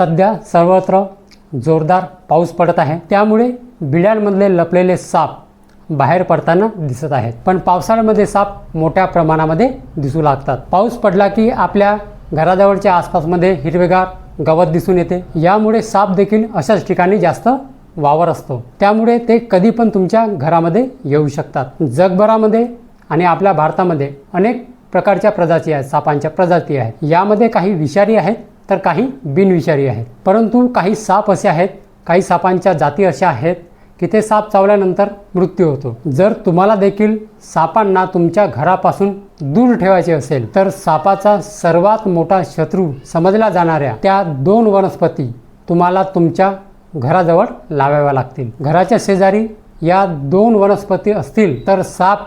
सध्या सर्वत्र जोरदार पाऊस पडत आहे. त्यामुळे बिड्यांमधले लपलेले साप बाहेर पडताना दिसत आहेत. पण पावसाळ्यामध्ये साप मोठ्या प्रमाणामध्ये दिसू लागतात. पाऊस पडला की आपल्या घराजवळच्या आसपासमध्ये हिरवेगार गवत दिसून येते. यामुळे साप देखील अशाच ठिकाणी जास्त वावर असतो. त्यामुळे ते कधी पण तुमच्या घरामध्ये येऊ शकतात. जगभरामध्ये आणि आपल्या भारतामध्ये अनेक प्रकारच्या प्रजाती आहेत सापांच्या प्रजाती आहेत. यामध्ये काही विषारी आहेत तर काही बिनविषारी आहेत. परंतु काही साप असे आहेत काही सापांच्या जाती अशा आहेत की ते साप चावल्यानंतर मृत्यू होतो. जर तुम्हाला देखील सापांना तुमच्या घरापासून दूर ठेवायचे असेल तर सापाचा सर्वात मोठा शत्रू समजला जाणाऱ्या त्या दोन वनस्पती तुम्हाला तुमच्या घराजवळ लावाव्या लागतील. घराच्या शेजारी या दोन वनस्पती असतील तर साप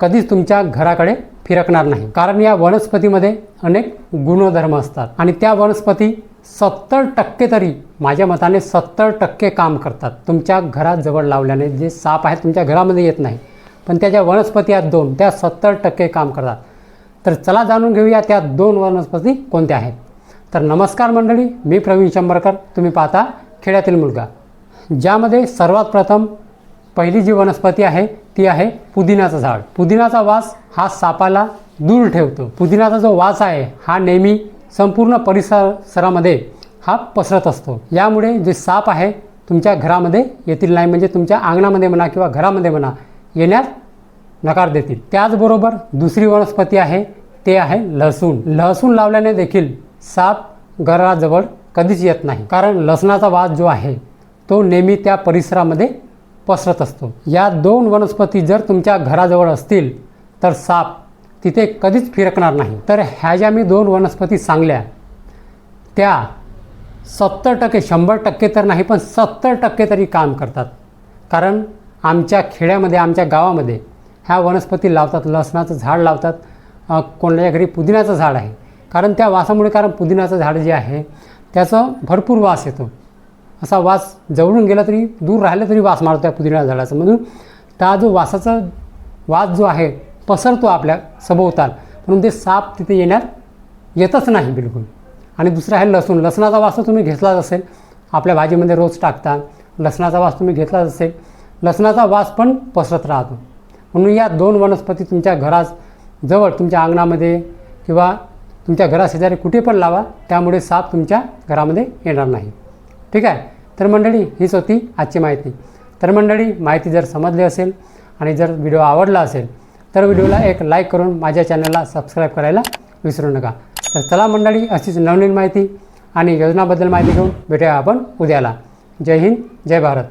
कधीच तुमच्या घराकडे फिरकणार नाही. कारण या वनस्पतीमध्ये अनेक गुणधर्म असतात. आणि त्या वनस्पती सत्तर टक्के तरी माझ्या मताने सत्तर टक्के काम करतात. तुमच्या घराजवळ लावल्याने जे साप आहेत तुमच्या घरामध्ये येत नाही. पण त्या ज्या वनस्पती आहेत दोन त्या सत्तर टक्के काम करतात. तर चला जाणून घेऊया त्या दोन वनस्पती कोणत्या आहेत. तर नमस्कार मंडळी मी प्रवीण शंभरकर. तुम्ही पाहता खेड्यातील मुलगा. ज्यामध्ये सर्वात प्रथम पहिली जी वनस्पती आहे ती आहे पुदिनाचं झाड. पुदिनाचा वास हा सापाला दूर ठेवतो. पुदिनाचा जो वास आहे हा नेहमी संपूर्ण परिसरामध्ये हा पसरत असतो. यामुळे जे साप आहे तुमच्या घरामध्ये येतील नाही म्हणजे तुमच्या अंगणामध्ये म्हणा किंवा घरामध्ये म्हणा येण्यास नकार देतील. त्याचबरोबर दुसरी वनस्पती आहे ते आहे लसूण लसूण लावल्याने देखील साप घराजवळ कधीच येत नाही. कारण लसणाचा वास जो आहे तो नेहमी त्या परिसरामध्ये पसरत असतो. या दोन वनस्पती जर तुमच्या घराजवळ असतील तर साप तिथे कधीच फिरकणार नाही. तर ह्या ज्या मी दोन वनस्पती सांगल्या त्या सत्तर टक्के शंभर टक्के तर नाही पण सत्तर टक्के तरी काम करतात. कारण आमच्या खेड्यामध्ये आमच्या गावामध्ये ह्या वनस्पती लावतात. लसणाचं झाड लावतात. कोणाच्या घरी पुदिन्याचं झाड आहे. कारण त्या वासामुळे कारण पुदिन्याचं झाड जे आहे त्याचं भरपूर वास येतो. असा वास जवळून गेला तरी दूर राहिला तरी वास मारतो त्या पुदिना झाडाचा. म्हणून त्या जो वासाचा वास जो आहे पसरतो आपल्या सभोवताल. म्हणून ते साप तिथे येण्यात येतच नाही बिलकुल. आणि दुसरं आहे लसूण. लसणाचा वास तुम्ही घेतलाच असेल. आपल्या भाजीमध्ये रोज टाकता. लसणाचा वास तुम्ही घेतलाच असेल. लसणाचा वास पण पसरत राहतो. म्हणून या दोन वनस्पती तुमच्या घरात जवळ तुमच्या अंगणामध्ये किंवा तुमच्या घराशेजारी कुठे पण लावा त्यामुळे साप तुमच्या घरामध्ये येणार नाही. ठीक आहे? तर मंडळी हीच होती आजची माहिती. तर मंडळी माहिती जर समजली असेल आणि जर व्हिडिओ आवडला असेल तर व्हिडिओला एक लाईक करून माझ्या चॅनलला सबस्क्राईब करायला विसरू नका. तर चला मंडळी अशीच नवनवीन माहिती आणि योजनाबद्दल माहिती घेऊन भेटूया आपण उद्याला. जय हिंद जय भारत.